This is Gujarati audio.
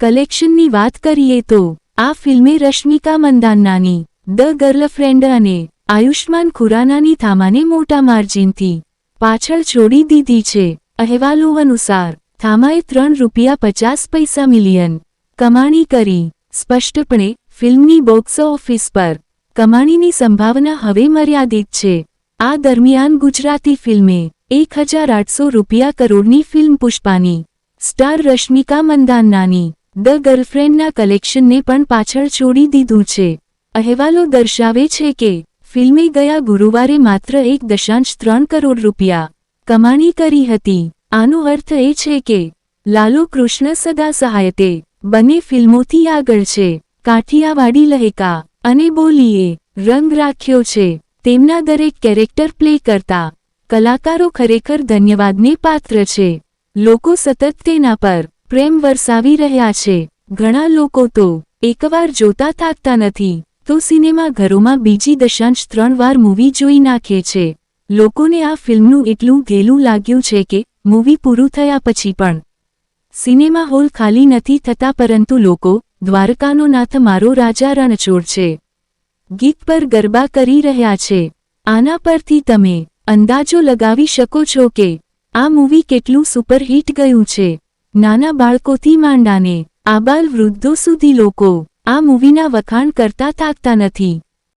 કલેક્શનની વાત કરીએ તો, આ ફિલ્મે રશ્મિકા મંદાન્નાની ધ ગર્લફ્રેન્ડ અને આયુષ્માન ખુરાનાની થામાને મોટા માર્જિનથી પાછળ છોડી દીધી છે. અહેવાલો અનુસાર, થામાએ ત્રણ રૂપિયા પચાસ પૈસા મિલિયન કમાણી કરી. સ્પષ્ટપણે, ફિલ્મની બોક્સ ઓફિસ પર કમાણીની સંભાવના હવે મર્યાદિત છે. આ દરમિયાન ગુજરાતી ફિલ્મે એક હજાર આઠસો રૂપિયા કરોડની ફિલ્મ પુષ્પાની સ્ટાર રશ્મિકા મંદાન્નાની ધ ગર્લફ્રેન્ડના કલેક્શનને પણ પાછળ છોડી દીધું છે. અહેવાલો દર્શાવે છે કે, ફિલ્મે ગયા ગુરુવારે માત્ર એક દશાંશ ત્રણ કરોડ રૂપિયા કમાણી કરી હતી. આનો અર્થ એ છે કે, લાલુ કૃષ્ણ સદા સહાયતે બંને ફિલ્મોથી આગળ છે. કાઠિયાવાડી લહેકા અને બોલીએ રંગ રાખ્યો છે. તેમના દરેક કેરેક્ટર પ્લે કરતા કલાકારો ખરેખર ધન્યવાદને પાત્ર છે. લોકો સતત તેના પર પ્રેમ વરસાવી રહ્યા છે. ઘણા લોકો તો એકવાર જોતા થાકતા નથી, તો સિનેમા ઘરોમાં બીજી દશાંશ ત્રણ વાર મૂવી જોઈ નાખે છે. લોકોને આ ફિલ્મનું એટલું ઘેલું લાગ્યું છે કે મૂવી પૂરું થયા પછી પણ સિનેમા હોલ ખાલી નથી થતા પરંતુ લોકો દ્વારકાનો નાથ મારો રાજા રણછોડ છે. ગીત પર ગરબા કરી રહ્યા છે. આના પરથી તમે અંદાજો લગાવી શકો છો કે આ મૂવી કેટલું સુપરહિટ ગયું છે. નાના બાળકોથી માંડાને આબાલ વૃદ્ધો સુધી લોકો આ મૂવીના વખાણ કરતા થાકતા નથી.